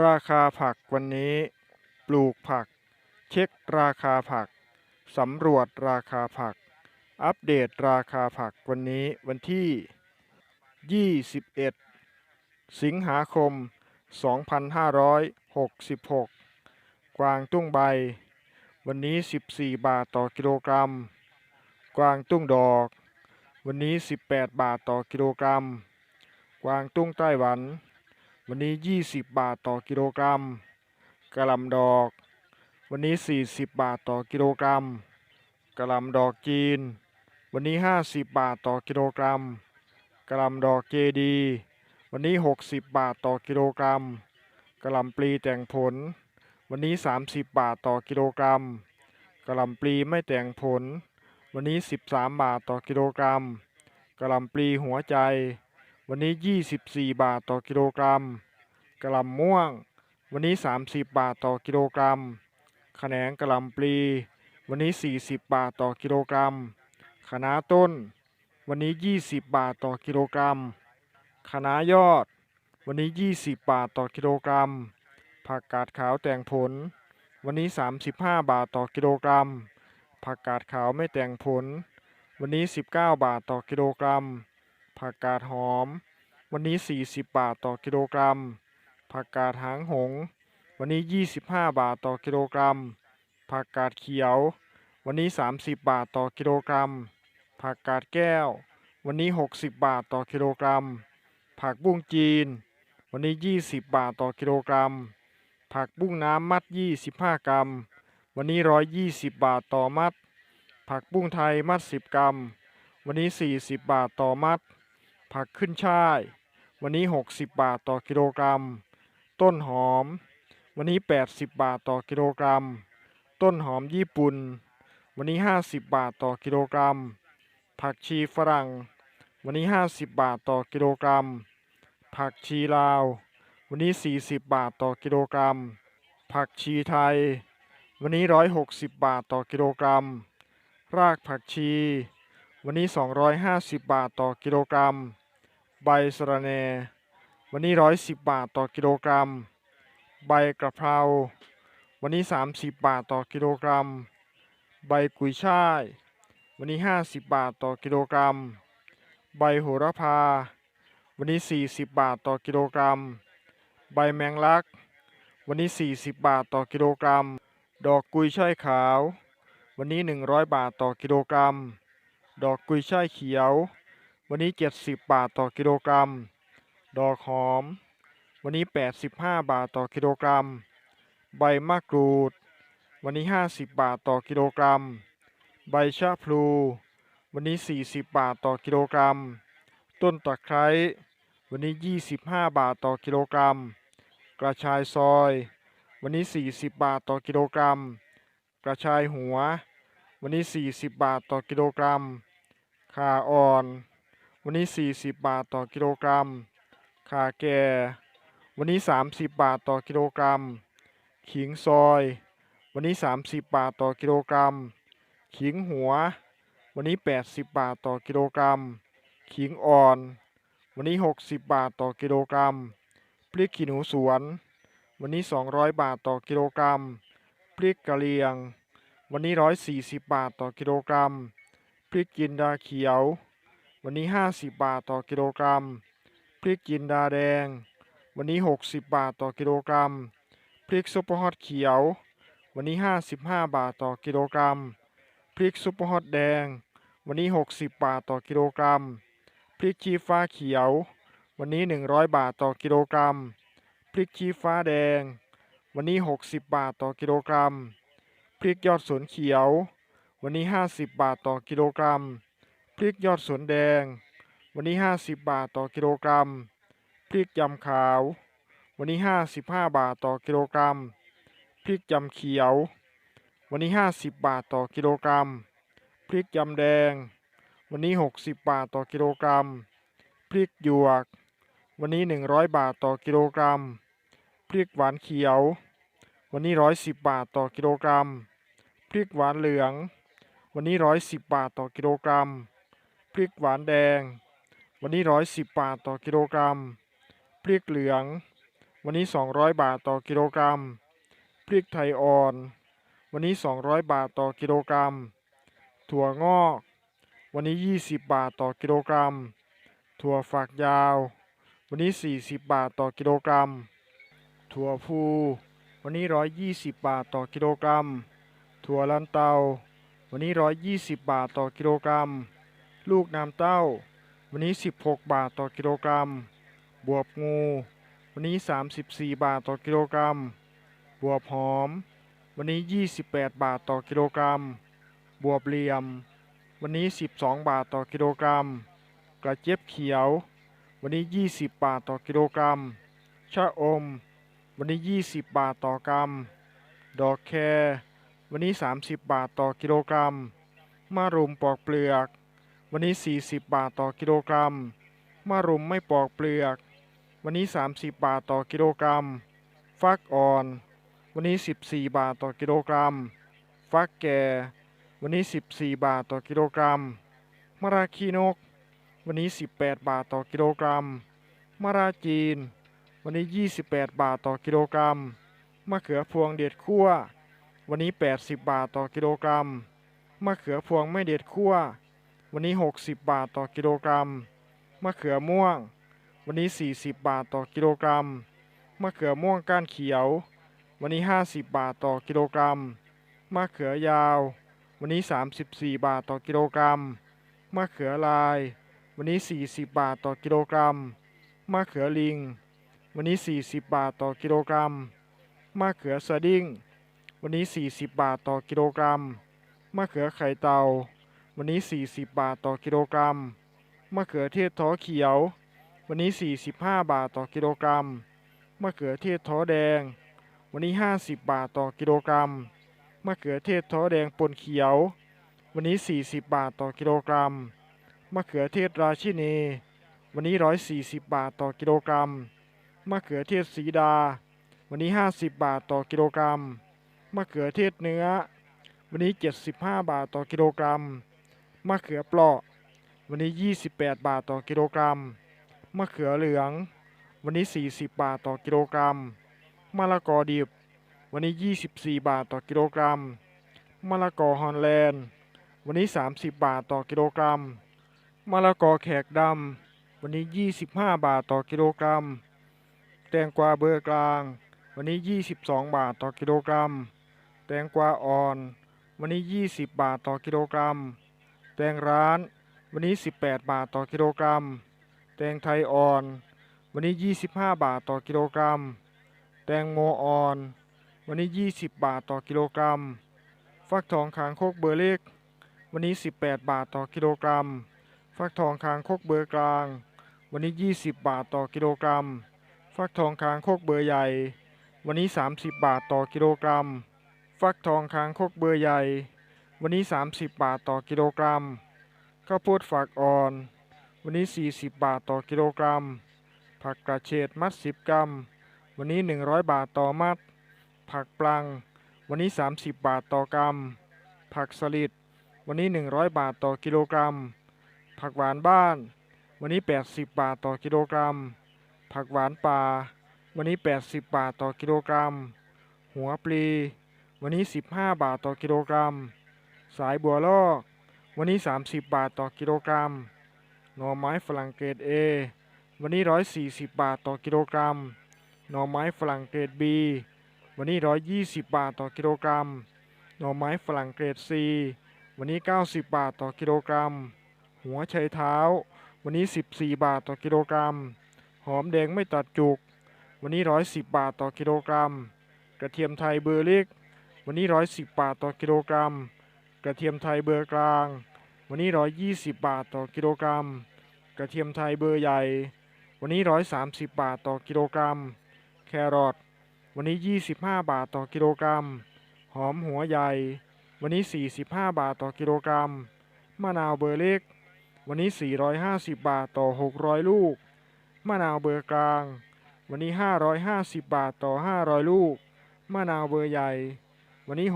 ราคาผักวันนี้ ปลูกผัก เช็คราคาผัก สำรวจราคาผัก อัปเดตราคาผักวันนี้วันที่ 21 สิงหาคม 2566 กวางตุ้งใบ วันนี้ 14 บาทต่อกิโลกรัม กวางตุ้งดอก วันนี้ 18 บาทต่อกิโลกรัม กวางตุ้งไต้หวัน วันนี้ 20 บาทต่อกิโลกรัมกระลำดอก วันนี้ 40 บาทต่อกิโลกรัมกระลำดอกจีน วันนี้ 50 บาทต่อกิโลกรัมกระลำดอกเจดี วันนี้ 60 บาทต่อกิโลกรัมกระลำปลีแต่งผล วันนี้ 30 บาทต่อกิโลกรัมกระลำปลีไม่แต่งผล วันนี้ 13 บาทต่อกิโลกรัมกระลำปลีหัวใจ วันนี้ 24 บาทต่อกิโลกรัมกระลำม่วง วันนี้ 30 บาทต่อกิโลกรัมขแขนงกระลำปลี วันนี้ 40 บาทต่อกิโลกรัมคะน้าต้น วันนี้ 20 บาทต่อกิโลกรัมคะน้ายอด วันนี้ 20 บาทต่อกิโลกรัม ผักกาดขาวแต่งผล วันนี้ 35 บาทต่อกิโลกรัม ผักกาดขาวไม่แต่งผล วันนี้ 19 บาทต่อกิโลกรัม ผักกาดหอม วันนี้ 40 บาทต่อกิโลกรัม ผักกาดหางหง วันนี้ 25 บาทต่อกิโลกรัม ผักกาดเขียว วันนี้ 30 บาทต่อกิโลกรัม ผักกาดแก้ว วันนี้ 60 บาทต่อกิโลกรัม ผักบุ้งจีน วันนี้ 20 บาทต่อกิโลกรัม ผักบุ้งน้ำมัด 25 กรัม วันนี้ 120 บาทต่อมัด ผักบุ้งไทยมัด 10 กรัมวันนี้ 40 บาทต่อมัด ผักขึ้นช่าย วันนี้ 60 บาทต่อกิโลกรัม ต้นหอม วันนี้ 80 บาทต่อกิโลกรัม ต้นหอมญี่ปุ่น วันนี้ 50 บาทต่อกิโลกรัม ผักชีฝรั่ง วันนี้ 50 บาทต่อกิโลกรัม ผักชีลาว วันนี้ 40 บาทต่อกิโลกรัม ผักชีไทย วันนี้ 160 บาทต่อกิโลกรัม รากผักชีวันนี้ 250 บาทต่อกิโลกรัม ใบสะระแหน่วันนี้ 110 บาทต่อกิโลกรัม ใบกระเพราวันนี้ 30 บาทต่อกิโลกรัม ใบกุยช่าย วันนี้ 50 บาทต่อกิโลกรัม ใบโหระพา วันนี้ 40 บาทต่อกิโลกรัม ใบแมงลัก วันนี้ 40 บาทต่อกิโลกรัม ดอกกุยช่ายขาว วันนี้ 100 บาทต่อกิโลกรัม ดอกกุยช่ายเขียว วันนี้ 70 บาทต่อกิโลกรัม ดอกหอม วันนี้ 85 บาทต่อกิโลกรัม ใบมะกรูด วันนี้ 50 บาทต่อกิโลกรัม ใบชะพลู วันนี้ 40 บาทต่อกิโลกรัม ต้นตะไคร้ วันนี้ 25 บาทต่อกิโลกรัม กระชายซอย วันนี้ 40 บาทต่อกิโลกรัม กระชายหัว วันนี้ 40 บาทต่อกิโลกรัมข่าอ่อน วันนี้ 40 บาทต่อกิโลกรัม ขาแก่ วันนี้ 30 บาทต่อกิโลกรัม ขิงซอย วันนี้ 30 บาทต่อกิโลกรัม ขิงหัว วันนี้ 80 บาทต่อกิโลกรัม ขิงอ่อน วันนี้ 60 บาทต่อกิโลกรัม พริกขี้หนูสวน วันนี้ 200 บาทต่อกิโลกรัม พริกกะเหรี่ยง วันนี้ 140 บาทต่อกิโลกรัม พริกจินดาเขียว วันนี้ 50 บาทต่อกิโลกรัม พริกจินดาแดง วันนี้ 60 บาทต่อกิโลกรัม พริกซุปเปอร์ฮอตเขียว วันนี้ 55 บาทต่อกิโลกรัม พริกซุปเปอร์ฮอตแดง วันนี้ 60 บาทต่อกิโลกรัม พริกชี้ฟ้าเขียว วันนี้ 100 บาทต่อกิโลกรัม พริกชี้ฟ้าแดง วันนี้ 60 บาทต่อกิโลกรัม พริกยอดสวนเขียว วันนี้ 50 บาทต่อกิโลกรัม ริกยอดสวนแดง วันนี้ 50 บาทต่อกิโลกรัม พริกยำขาว วันนี้ 55 บาทต่อกิโลกรัม พริกยำเขียว วันนี้ 50 บาทต่อกิโลกรัม พริกยำแดง วันนี้ 60 บาทต่อกิโลกรัม พริกหยวก วันนี้ 100 บาทต่อกิโลกรัม พริกหวานเขียว วันนี้ 110 บาทต่อกิโลกรัม พริกหวานเหลืองวันนี้ 110 บาทต่อกิโลกรัม พริกหวานแดง วันนี้ 110 บาทต่อกิโลกรัม พริกเหลือง วันนี้ 200 บาทต่อกิโลกรัม พริกไทยอ่อน วันนี้ 200 บาทต่อกิโลกรัม ถั่วงอก วันนี้ 20 บาทต่อกิโลกรัม ถั่วฝักยาว วันนี้ 40 บาทต่อกิโลกรัม ถั่วพูวันนี้ 120 บาทต่อกิโลกรัม ถั่วลันเตา วันนี้ 120 บาทต่อกิโลกรัม ลูกน้ำเต้า วันนี้ 16 บาทต่อกิโลกรัม บวบงู วันนี้ 34 บาทต่อกิโลกรัม บวบหอม วันนี้ 28 บาทต่อกิโลกรัม บวบเหลี่ยม วันนี้ 12 บาทต่อกิโลกรัม กระเจี๊ยบเขียว วันนี้ 20 บาทต่อกิโลกรัม ชะอม วันนี้ 20 บาทต่อกรัม ดอกแครวันนี้ 30 บาทต่อกิโลกรัมมะรุมปอกเปลือก วันนี้ 40 บาทต่อกิโลกรัมมะรุมไม่ปอกเปลือก วันนี้ 30 บาทต่อกิโลกรัม ฟักอ่อน วันนี้ 14 บาทต่อกิโลกรัม ฟักแก่ วันนี้ 14 บาทต่อกิโลกรัมมะระขี้นก วันนี้ 18 บาทต่อกิโลกรัมมะระจีน วันนี้ 28 บาทต่อกิโลกรัมมะเขือพวงเด็ดคั่ววันนี้ 80 บาทต่อกิโลกรัมมะเขือพวงไม่เด็ดคั่ว วันนี้ 60 บาทต่อกิโลกรัม มะเขือม่วง วันนี้ 40 บาทต่อกิโลกรัม มะเขือม่วงก้านเขียว วันนี้ 50 บาทต่อกิโลกรัม มะเขือยาว วันนี้ 34 บาทต่อกิโลกรัม มะเขือลาย วันนี้ 40 บาทต่อกิโลกรัม มะเขือลิง วันนี้ 40 บาทต่อกิโลกรัม มะเขือสดิ้ง วันนี้ 40 บาทต่อกิโลกรัม มะเขือไข่เตา วันนี้ 40 บาทต่อกิโลกรัม มะเขือเทศท้อเขียว วันนี้ 45 บาทต่อกิโลกรัม มะเขือเทศท้อแดง วันนี้ 50 บาทต่อกิโลกรัม มะเขือเทศท้อแดงปนเขียว วันนี้ 40 บาทต่อกิโลกรัม มะเขือเทศราชินี วันนี้ 140 บาทต่อกิโลกรัม มะเขือเทศสีดา วันนี้ 50 บาทต่อกิโลกรัม มะเขือเทศเนื้อ วันนี้ 75 บาทต่อกิโลกรัม มะเขือเปราะ วันนี้ 28 บาทต่อกิโลกรัม มะเขือเหลือง วันนี้ 40 บาทต่อกิโลกรัม มะละกอดิบ วันนี้ 24 บาทต่อกิโลกรัม มะละกอฮอลแลนด์ วันนี้ 30 บาทต่อกิโลกรัม มะละกอแขกดำ วันนี้ 25 บาทต่อกิโลกรัม แตงกวาเบอร์กลาง วันนี้ 22 บาทต่อกิโลกรัม แตงกวาอ่อน วันนี้ 20 บาทต่อกิโลกรัม แตงร้านวันนี้ 18 บาทต่อกิโลกรัม แตงไทยอ่อน วันนี้ 25 บาทต่อกิโลกรัม แตงโมอ่อน วันนี้ 20 บาทต่อกิโลกรัม ฟักทองคางโคกเบอร์เล็ก วันนี้ 18 บาทต่อกิโลกรัม ฟักทองคางโคกเบอร์กลาง วันนี้ 20 บาทต่อกิโลกรัม ฟักทองคางโคกเบอร์ใหญ่ วันนี้ 30 บาทต่อกิโลกรัม ฟักทองคางโคกเบอร์ใหญ่ วันนี้ 30 บาทต่อกิโลกรัม ข้าวโพดฝักอ่อน วันนี้ 40 บาทต่อกิโลกรัม ผักกระเฉดมัด 10 กรัม วันนี้ 100 บาทต่อมัด ผักปลัง วันนี้ 30 บาทต่อกรัม ผักสลิด วันนี้ 100 บาทต่อกิโลกรัม ผักหวานบ้าน วันนี้ 80 บาทต่อกิโลกรัม ผักหวานป่า วันนี้ 80 บาทต่อกิโลกรัม หัวปลี วันนี้ 15 บาทต่อกิโลกรัม สายบัวลอก วันนี้ 30 บาทต่อกิโลกรัม หน่อไม้ฝรั่งเกรด A วันนี้ 140 บาทต่อกิโลกรัม หน่อไม้ฝรั่งเกรด B วันนี้ 120 บาทต่อกิโลกรัม หน่อไม้ฝรั่งเกรด C วันนี้ 90 บาทต่อกิโลกรัม หัวไชเท้า วันนี้ 14 บาทต่อกิโลกรัม หอมแดงไม่ตัดจุก วันนี้ 110 บาทต่อกิโลกรัม กระเทียมไทยเบอร์เล็กวันนี้ 110 บาทต่อกิโลกรัม กระเทียมไทยเบอร์กลาง วันนี้ 120 บาทต่อกิโลกรัม กระเทียมไทยเบอร์ใหญ่ วันนี้ 130 บาทต่อกิโลกรัม แครอทวันนี้ 25 บาทต่อกิโลกรัม หอมหัวใหญ่ วันนี้ 45 บาทต่อกิโลกรัม มะนาวเบอร์เล็ก วันนี้ 450 บาทต่อ 600 ลูก มะนาวเบอร์กลาง วันนี้ 550 บาทต่อ 500 ลูก มะนาวเบอร์ใหญ่ วันนี้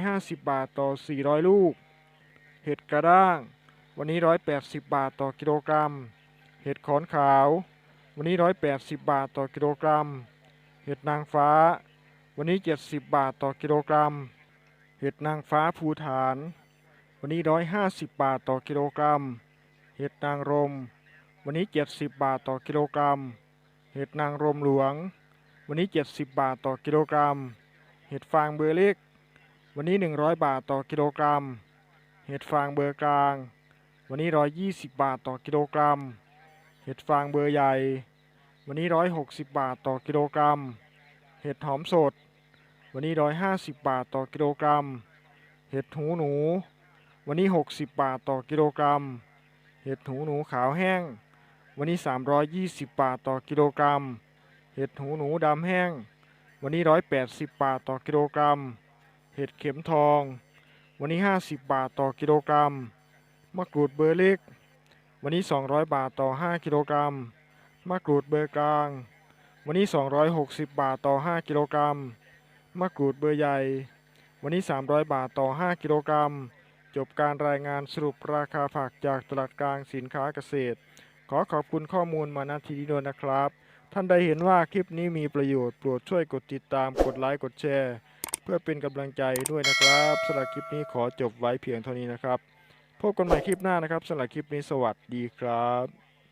650 บาทต่อ 400 ลูก เห็ดกระด้าง วันนี้ 180 บาทต่อกิโลกรัม เห็ดขอนขาว วันนี้ 180 บาทต่อกิโลกรัม เห็ดนางฟ้า วันนี้ 70 บาทต่อกิโลกรัม เห็ดนางฟ้าภูฐาน วันนี้ 150 บาทต่อกิโลกรัม เห็ดนางรม วันนี้ 70 บาทต่อกิโลกรัม เห็ดนางรมหลวง วันนี้ 70 บาทต่อกิโลกรัม เห็ดฟางเบอร์เล็ก วันนี้ 100 บาทต่อกิโลกรัม เห็ดฟางเบอร์กลาง วันนี้ 120 บาทต่อกิโลกรัม เห็ดฟางเบอร์ใหญ่ วันนี้ 160 บาทต่อกิโลกรัม เห็ดหอมสด วันนี้ 150 บาทต่อกิโลกรัม เห็ดหูหนู วันนี้ 60 บาทต่อกิโลกรัม เห็ดหูหนูขาวแห้ง วันนี้ 320 บาทต่อกิโลกรัม เห็ดหูหนูดำแห้ง วันนี้ 180 บาทต่อกิโลกรัม เห็ดเข็มทอง วันนี้ 50 บาทต่อกิโลกรัม มะกรูดเบอร์เล็ก วันนี้ 200 บาทต่อ 5 กิโลกรัม มะกรูดเบอร์กลาง วันนี้ 260 บาทต่อ 5 กิโลกรัม มะกรูดเบอร์ใหญ่ วันนี้ 300 บาทต่อ 5 กิโลกรัม จบการรายงานสรุปราคาผักจากตลาดกลางสินค้าเกษตร ขอขอบคุณข้อมูลมาณที่นี้ด้วยนะครับ ท่านใดเห็นว่าคลิปนี้มีประโยชน์ โปรดช่วยกดติดตาม กดไลค์ กดแชร์ เพื่อเป็นกำลังใจด้วยนะครับสำหรับคลิปนี้ขอจบไว้เพียงเท่านี้นะครับ พบกันใหม่คลิปหน้านะครับสำหรับคลิปนี้สวัสดีครับ